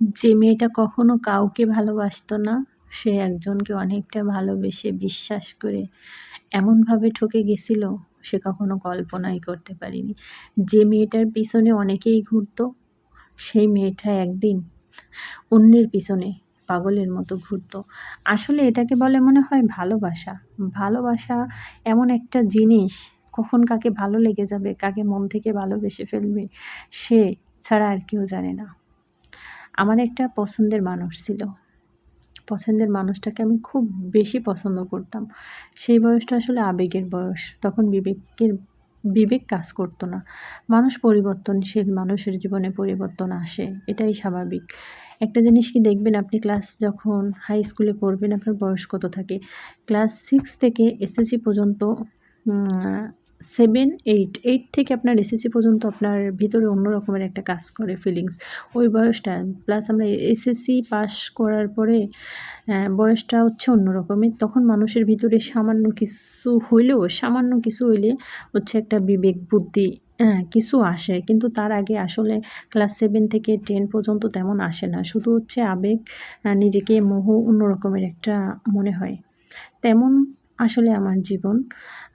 যে মেয়েটা কখনো কাউকে ভালোবাসতো না, সে একজনকে অনেকটা ভালোবেসে বিশ্বাস করে এমনভাবে ঠকে গেছিল, সে কখনো কল্পনাই করতে পারিনি। যে মেয়েটার পিছনে অনেকেই ঘুরতো, সেই মেয়েটা একদিন অন্যের পিছনে পাগলের মতো ঘুরতো। আসলে এটাকে বলে মনে হয় ভালোবাসা। ভালোবাসা এমন একটা জিনিস, কখন কাকে ভালো লেগে যাবে, কাকে মন থেকে ভালোবেসে ফেলবে, সে ছাড়া আর কেউ জানে না। আমার একটা পছন্দের মানুষ ছিল। পছন্দের মানুষটাকে আমি খুব বেশি পছন্দ করতাম। সেই বয়সটা আসলে আবেগের বয়স। তখন বিবেকের, বিবেক কাজ করতো না। মানুষ পরিবর্তনশীল, মানুষের জীবনে পরিবর্তন আসে। এটাই স্বাভাবিক। একটা জিনিস কি দেখবেন আপনি ক্লাস যখন হাই স্কুলে পড়বেন, আপনার বয়স কত থাকে? ক্লাস সিক্স থেকে এসএসসি পর্যন্ত সেভেন এইট এইট থেকে আপনার এসএসসি পর্যন্ত আপনার ভিতরে অন্য রকমের একটা কাজ করে ফিলিংস ওই বয়সটা প্লাস আমরা এসএসসি পাস করার পরে বয়সটা হচ্ছে অন্য রকমের। তখন মানুষের ভিতরে সামান্য কিছু হইলেও, সামান্য কিছু হইলে হচ্ছে একটা বিবেক, বুদ্ধি হ্যাঁ কিছু আসে। কিন্তু তার আগে আসলে ক্লাস সেভেন থেকে টেন পর্যন্ত তেমন আসে না। শুধু হচ্ছে আবেগ নিজেকে মোহ অন্য রকমের একটা মনে হয়। তেমন আসলে আমার জীবন।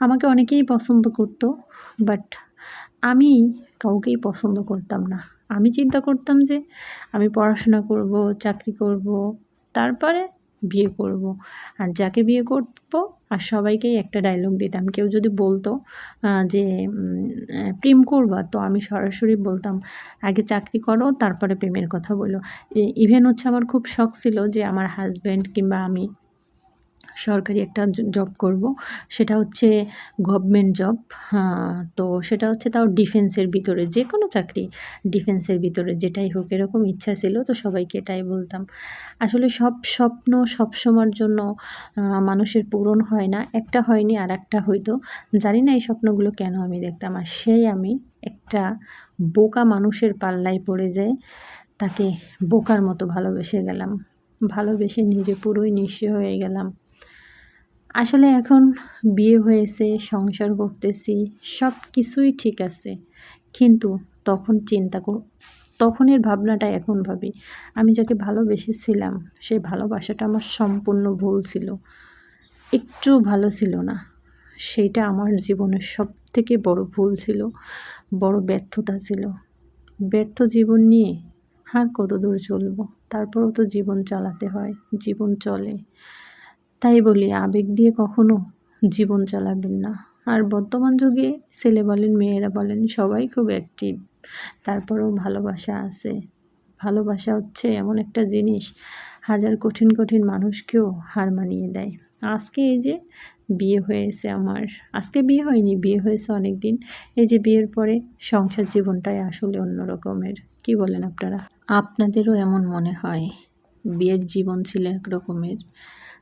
আমাকে অনেকেই পছন্দ করতো বাট আমি কাউকেই পছন্দ করতাম না। আমি চিন্তা করতাম যে আমি পড়াশোনা করব, চাকরি করব, তারপরে বিয়ে করব। আর যাকে বিয়ে করব আর সবাইকেই একটা ডায়লগ দিতাম। কেউ যদি বলতো যে প্রেম করবা, তো আমি সরাসরি বলতাম, আগে চাকরি করো, তারপরে প্রেমের কথা বলো। ইভেন হচ্ছে আমার খুব শখ ছিল যে আমার হাজব্যান্ড কিংবা আমি সরকারি একটা জব করব। সেটা হচ্ছে গভর্নমেন্ট জব তো সেটা হচ্ছে তাও ডিফেন্সের ভিতরে যে কোনো চাকরি ডিফেন্সের ভিতরে, যেটাই হোক, এরকম ইচ্ছা ছিল তো সবাইকে এটাই বলতাম। আসলে সব স্বপ্ন সব সময়ের জন্য মানুষের পূরণ হয় না। একটা হয়নি আর একটা হয়তো জানি না এই স্বপ্নগুলো কেন আমি দেখতাম। আর সেই আমি একটা বোকা মানুষের পাল্লায় পড়ে যায় তাকে বোকার মতো ভালোবেসে গেলাম। ভালোবেসে নিজে পুরোই নিঃস্ব হয়ে গেলাম। আসলে এখন বিয়ে হয়েছে, সংসার করতেছি, সব কিছুই ঠিক আছে। কিন্তু তখন চিন্তা কর, তখনের ভাবনাটা এখন ভাবি। আমি যাকে ভালোবেসেছিলাম সেই ভালোবাসাটা আমার সম্পূর্ণ ভুল ছিল। একটু ভালো ছিল না। সেইটা আমার জীবনের সব থেকে বড় ভুল ছিল, বড় ব্যর্থতা ছিল। ব্যর্থ জীবন নিয়ে আর কত দূর চলবো? তারপরও তো জীবন চালাতে হয়, জীবন চলে। তাই বলি, আবেগ দিয়ে কখনো জীবন চালাবেন না। আর বর্তমান যুগে ছেলে বলেন, মেয়েরা বলেন, সবাই খুব অ্যাক্টিভ তারপরেও ভালোবাসা আছে। ভালোবাসা হচ্ছে এমন একটা জিনিস, হাজার কঠিন কঠিন মানুষকেও হার মানিয়ে দেয়। আজকে এই যে বিয়ে হয়েছে আমার, আজকে বিয়ে হয়নি, বিয়ে হয়েছে অনেক দিন এই যে বিয়ের পরে সংসার জীবনটাই আসলে অন্য রকমের কি বলেন আপনারা? আপনাদেরও এমন মনে হয়, বিয়ের জীবন ছিল এক রকমের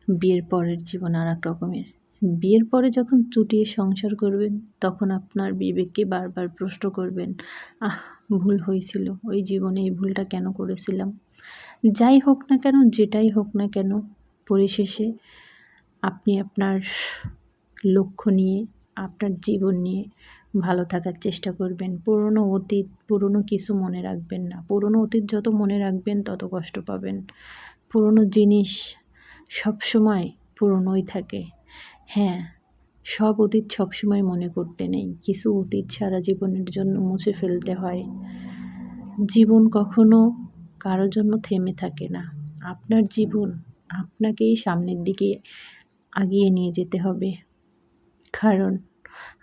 বিয়ের পরের জীবন আর এক রকমের। বিয়ের পরে যখন চুটিয়ে সংসার করবেন, তখন আপনার বিবেককে বারবার প্রশ্ন করবেন, আহ, ভুল হয়েছিল, ওই জীবনে এই ভুলটা কেন করেছিলাম? যাই হোক না কেন, যেটাই হোক না কেন, পরিশেষে আপনি আপনার লক্ষ্য নিয়ে, আপনার জীবন নিয়ে ভালো থাকার চেষ্টা করবেন। পুরনো অতীত, পুরনো কিছু মনে রাখবেন না। পুরনো অতীত যত মনে রাখবেন, তত কষ্ট পাবেন। পুরনো জিনিস সব সময় পুরনোই থাকে। হ্যাঁ সব অতীত সবসময় মনে করতে নেই। কিছু অতীত সারা জীবনের জন্য মুছে ফেলতে হয়। জীবন কখনো কারোর জন্য থেমে থাকে না। আপনার জীবন আপনাকেই সামনের দিকে আগিয়ে নিয়ে যেতে হবে। কারণ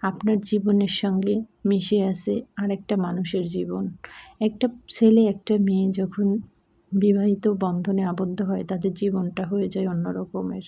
আপনার জীবনের সঙ্গে মিশে আছে আরেকটা মানুষের জীবন। একটা ছেলে, একটা মেয়ে যখন বিবাহিত বন্ধনে আবদ্ধ হয় তাদের জীবনটা হয়ে যায় অন্য রকমের